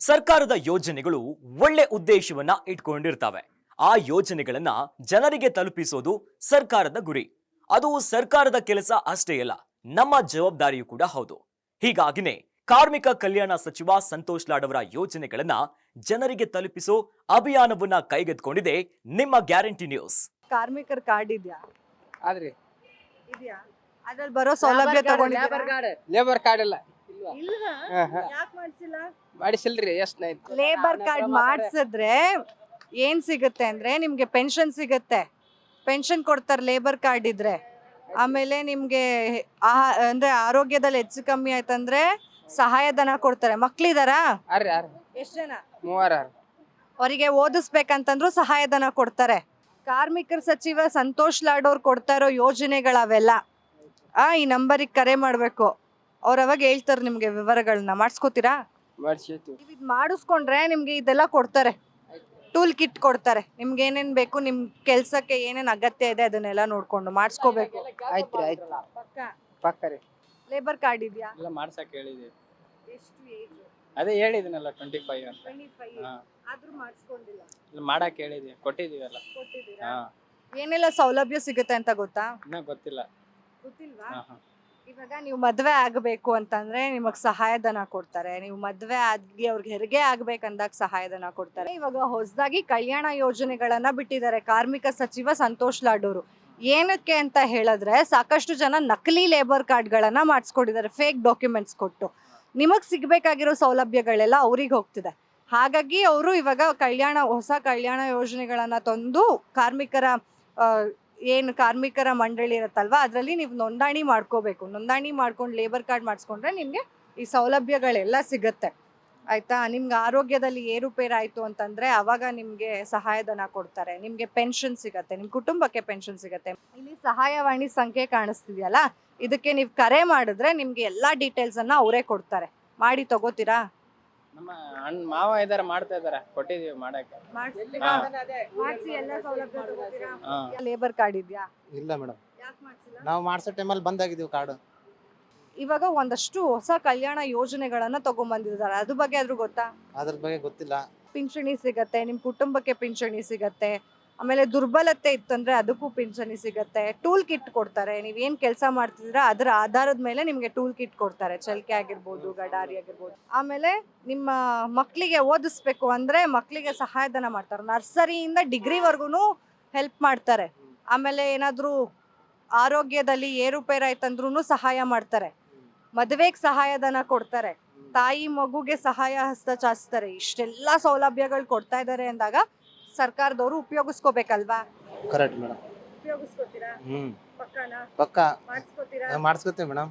ಸರ್ಕಾರದ ಯೋಜನೆಗಳು ಒಳ್ಳೆ ಉದ್ದೇಶವನ್ನ ಇಟ್ಕೊಂಡಿರ್ತವೆ. ಆ ಯೋಜನೆಗಳನ್ನ ಜನರಿಗೆ ತಲುಪಿಸೋದು ಸರ್ಕಾರದ ಗುರಿ. ಅದು ಸರ್ಕಾರದ ಕೆಲಸ ಅಷ್ಟೇ ಅಲ್ಲ ನಮ್ಮ ಜವಾಬ್ದಾರಿಯೂ ಕೂಡ ಹೌದು. ಹೀಗಾಗಿನೇ ಕಾರ್ಮಿಕ ಕಲ್ಯಾಣ ಸಚಿವ ಸಂತೋಷ್ ಲಾಡ್ ಅವರ ಯೋಜನೆಗಳನ್ನ ಜನರಿಗೆ ತಲುಪಿಸೋ ಅಭಿಯಾನವನ್ನ ಕೈಗೆತ್ತಿಕೊಂಡಿದೆ ನಿಮ್ಮ ಗ್ಯಾರಂಟಿ ನ್ಯೂಸ್. ಕಾರ್ಮಿಕರ ಕಾರ್ಡ್ ಇದೆಯಾ? ಆದ್ರಿ ಇದೆಯಾ? ಅದ್ರಲ್ಲಿ ಬರೋ ಸೌಲಭ್ಯ ತಗೊಂಡಿದ್ದೀರಾ? ಲೇಬರ್ ಕಾರ್ಡ್ ಇಲ್ಲ ಮಾಡಿಸಿಲ್ರಿ ಎಷ್ಟ್ ಲೇಬರ್ ಕಾರ್ಡ್ ಮಾಡಿಸಿದ್ರೆ ಏನ್ ಸಿಗುತ್ತೆ ಅಂದ್ರೆ ನಿಮ್ಗೆ ಪೆನ್ಷನ್ ಸಿಗುತ್ತೆ. ಪೆನ್ಷನ್ ಕೊಡ್ತಾರೆ ಲೇಬರ್ ಕಾರ್ಡ್ ಇದ್ರೆ. ಆಮೇಲೆ ನಿಮ್ಗೆ ಆಹಾ- ಅಂದ್ರೆ ಆರೋಗ್ಯದಲ್ಲಿ ಹೆಚ್ಚು ಕಮ್ಮಿ ಆಯ್ತಂದ್ರೆ ಸಹಾಯಧನ ಕೊಡ್ತಾರೆ. ಮಕ್ಳಿದಾರಾ? ಎಷ್ಟು ಜನ? ಮೂವಾರ ಅವರಿಗೆ ಓದಿಸ್ಬೇಕಂತಂದ್ರು ಸಹಾಯಧನ ಕೊಡ್ತಾರೆ. ಕಾರ್ಮಿಕರ ಸಚಿವ ಸಂತೋಷ್ ಲಾಡೋರ್ ಅವ್ರು ಕೊಡ್ತಾ ಇರೋ ಯೋಜನೆಗಳವೆಲ್ಲ? ಆ ಈ ನಂಬರಿಗೆ ಕರೆ ಮಾಡಬೇಕು. ಅವ್ರು ಅವಾಗ ಹೇಳ್ತಾರೆ ನಿಮ್ಗೆ ವಿವರಗಳನ್ನ ಮಾಡಿಸ್ಕೋತೀರಾ? ಮಾಡಿಸಿತ್ತು ನೀವು ಇದು ಮಾಡಿಸ್ಕೊಂಡ್ರೆ ನಿಮ್ಗೆ ಇದೆಲ್ಲ ಕೊಡ್ತಾರೆ. ಟೂಲ್ ಕಿಟ್ ಕೊಡ್ತಾರೆ. ನಿಮ್ಗೆ ಏನೇನ್ ಬೇಕು ನಿಮ್ ಕೆಲ್ಸಕ್ಕೆ ಏನೇನ್ ಅಗತ್ಯ ಇದೆ ಅದನ್ನೆಲ್ಲ ನೋಡ್ಕೊಂಡು ಮಾಡಿಸ್ಕೋಬೇಕು. ಆಯ್ತ್ರಿ ಆಯ್ತು ಪಕ್ಕ? ರೀ. ಲೇಬರ್ ಕಾರ್ಡ್ ಇದೆಯಾ? ಎಲ್ಲ ಎಷ್ಟು ಏಜ್ ಅದೇ ಹೇಳಿದಿನಲ್ಲ ಟ್ವೆಂಟಿ ಫೈವ್ ಅಂತ ಹಾ. ಆದ್ರೂ ಮಾಡಿಸ್ಕೊಂಡಿಲ್ಲ. ಇಲ್ಲ ಕೊಟ್ಟಿದೀವಲ್ಲ ಕೊಟ್ಟಿದ್ದೀರಾ? ಹಾ. ಏನೆಲ್ಲ ಸೌಲಭ್ಯ ಸಿಗುತ್ತೆ ಅಂತ ಗೊತ್ತಾ? ಇನ್ನ ಗೊತ್ತಿಲ್ಲ. ಗೊತ್ತಿಲ್ವಾ? ಹಾ, ಹಾ. ಇವಾಗ ನೀವು ಮದುವೆ ಆಗಬೇಕು ಅಂತಂದ್ರೆ ನಿಮಗ್ ಸಹಾಯಧನ ಕೊಡ್ತಾರೆ. ನೀವು ಮದುವೆ ಆಗಿ ಅವ್ರಿಗೆ ಹೆರಿಗೆ ಆಗ್ಬೇಕಂದಾಗ ಸಹಾಯಧನ ಕೊಡ್ತಾರೆ. ಇವಾಗ ಹೊಸದಾಗಿ ಕಲ್ಯಾಣ ಯೋಜನೆಗಳನ್ನ ಬಿಟ್ಟಿದ್ದಾರೆ. ಕಾರ್ಮಿಕ ಸಚಿವ ಸಂತೋಷ್ ಲಾಡೂರು. ಏನಕ್ಕೆ ಅಂತ ಹೇಳಿದ್ರೆ ಸಾಕಷ್ಟು ಜನ ನಕಲಿ ಲೇಬರ್ ಕಾರ್ಡ್ಗಳನ್ನ ಮಾಡಿಸ್ಕೊಂಡಿದ್ದಾರೆ. ಫೇಕ್ ಡಾಕ್ಯುಮೆಂಟ್ಸ್ ಕೊಟ್ಟು. ನಿಮಗ್ ಸಿಗ್ಬೇಕಾಗಿರೋ ಸೌಲಭ್ಯಗಳೆಲ್ಲ ಅವ್ರಿಗೆ ಹೋಗ್ತಿದೆ. ಹಾಗಾಗಿ ಅವರು ಇವಾಗ ಕಲ್ಯಾಣ, ಹೊಸ ಕಲ್ಯಾಣ ಯೋಜನೆಗಳನ್ನ ತಂದು ಕಾರ್ಮಿಕರ ಏನು ಕಾರ್ಮಿಕರ ಮಂಡಳಿ ಇರುತ್ತಲ್ವ, ಅದರಲ್ಲಿ ನೀವು ನೋಂದಣಿ ಮಾಡ್ಕೋಬೇಕು. ನೋಂದಣಿ ಮಾಡ್ಕೊಂಡು ಲೇಬರ್ ಕಾರ್ಡ್ ಮಾಡಿಸ್ಕೊಂಡ್ರೆ ನಿಮಗೆ ಈ ಸೌಲಭ್ಯಗಳೆಲ್ಲ ಸಿಗುತ್ತೆ. ಆಯಿತಾ? ನಿಮ್ಗೆ ಆರೋಗ್ಯದಲ್ಲಿ ಏರುಪೇರಾಯಿತು ಅಂತಂದರೆ ಅವಾಗ ನಿಮಗೆ ಸಹಾಯಧನ ಕೊಡ್ತಾರೆ. ನಿಮಗೆ ಪೆನ್ಷನ್ ಸಿಗುತ್ತೆ ನಿಮ್ಮ ಕುಟುಂಬಕ್ಕೆ ಪೆನ್ಷನ್ ಸಿಗುತ್ತೆ. ಇಲ್ಲಿ ಸಹಾಯವಾಣಿ ಸಂಖ್ಯೆ ಕಾಣಿಸ್ತಿದೆಯಲ್ಲ, ಇದಕ್ಕೆ ನೀವು ಕರೆ ಮಾಡಿದ್ರೆ ನಿಮಗೆ ಎಲ್ಲ ಡೀಟೇಲ್ಸನ್ನು ಅವರೇ ಕೊಡ್ತಾರೆ. ಮಾಡಿ ತಗೋತೀರಾ? ನಮ್ಮ ಅಣ್ಣ ಮಾವ ಇದಾರೆ ಮಾಡ್ತಾ ಇದಾರೆ. ಕೊಟ್ಟಿದೀವಿ ಮಾಡಕ್ಕೆ. ಮಾಡಿಸ್ತೀರಾ? ಹಾ. ಮಾಡ್ಸಿ ಎಲ್ಲ ಸೌಲಭ್ಯ ತಗೋತೀರಾ? ಹಾ. ಲೇಬರ್ ಕಾರ್ಡ್ ಇದ್ಯಾ? ಇಲ್ಲ ಮೇಡಮ್. ಯಾಕೆ ಮಾಡಿಸಿಲ್ಲ? ನಾವು ಮಾಡ್ಸೋ ಟೈಮಲ್ಲಿ ಬಂದಾಗಿದ್ದೀವಿ ಕಾರ್ಡ್ ಇವಾಗ ಒಂದಷ್ಟು ಹೊಸ ಕಲ್ಯಾಣ ಯೋಜನೆಗಳನ್ನ ತಗೊಂಡ್ಬಂದಿದ್ದಾರೆ ಅದ್ರ ಬಗ್ಗೆ ಆದ್ರೂ ಗೊತ್ತಾ? ಅದ್ರ ಬಗ್ಗೆ ಗೊತ್ತಿಲ್ಲ. ಪಿಂಚಣಿ ಸಿಗತ್ತೆ ನಿಮ್ ಕುಟುಂಬಕ್ಕೆ ಪಿಂಚಣಿ ಸಿಗತ್ತೆ. ಆಮೇಲೆ ದುರ್ಬಲತೆ ಇತ್ತಂದ್ರೆ ಅದಕ್ಕೂ ಪಿಂಚಣಿ ಸಿಗತ್ತೆ. ಟೂಲ್ ಕಿಟ್ ಕೊಡ್ತಾರೆ. ನೀವೇನು ಕೆಲಸ ಮಾಡ್ತಿದ್ರೆ ಅದರ ಆಧಾರದ ಮೇಲೆ ನಿಮಗೆ ಟೂಲ್ ಕಿಟ್ ಕೊಡ್ತಾರೆ. ಚಲ್ಕೆ ಆಗಿರ್ಬೋದು, ಗಡಾರಿ ಆಗಿರ್ಬೋದು. ಆಮೇಲೆ ನಿಮ್ಮ ಮಕ್ಕಳಿಗೆ ಓದಿಸ್ಬೇಕು ಅಂದ್ರೆ ಮಕ್ಕಳಿಗೆ ಸಹಾಯಧನ ಮಾಡ್ತಾರೆ. ನರ್ಸರಿಯಿಂದ ಡಿಗ್ರಿವರೆಗೂ ಹೆಲ್ಪ್ ಮಾಡ್ತಾರೆ. ಆಮೇಲೆ ಏನಾದರೂ ಆರೋಗ್ಯದಲ್ಲಿ ಏರುಪೇರು ಆಯ್ತಂದ್ರೂ ಸಹಾಯ ಮಾಡ್ತಾರೆ. ಮದುವೆಗೆ ಸಹಾಯಧನ ಕೊಡ್ತಾರೆ. ತಾಯಿ ಮಗುಗೆ ಸಹಾಯ ಹಸ್ತ ಚಾಚ್ತಾರೆ. ಇಷ್ಟೆಲ್ಲ ಸೌಲಭ್ಯಗಳು ಕೊಡ್ತಾ ಇದ್ದಾರೆ ಅಂದಾಗ ಸರ್ಕಾರದವರು ಉಪಯೋಗಿಸ್ಕೋಬೇಕಲ್ವಾ? Correct madam ಉಪಯೋಗಿಸ್ಕೋತೀರಾ? ಹ್ಮ್. ಪಕ್ಕಾನಾ? ಪಕ್ಕ. ಮಾಡಿಸ್ಕೋತೀರಾ? ಮಾಡಿಸ್ಕೊತೀವಿ ಮೇಡಮ್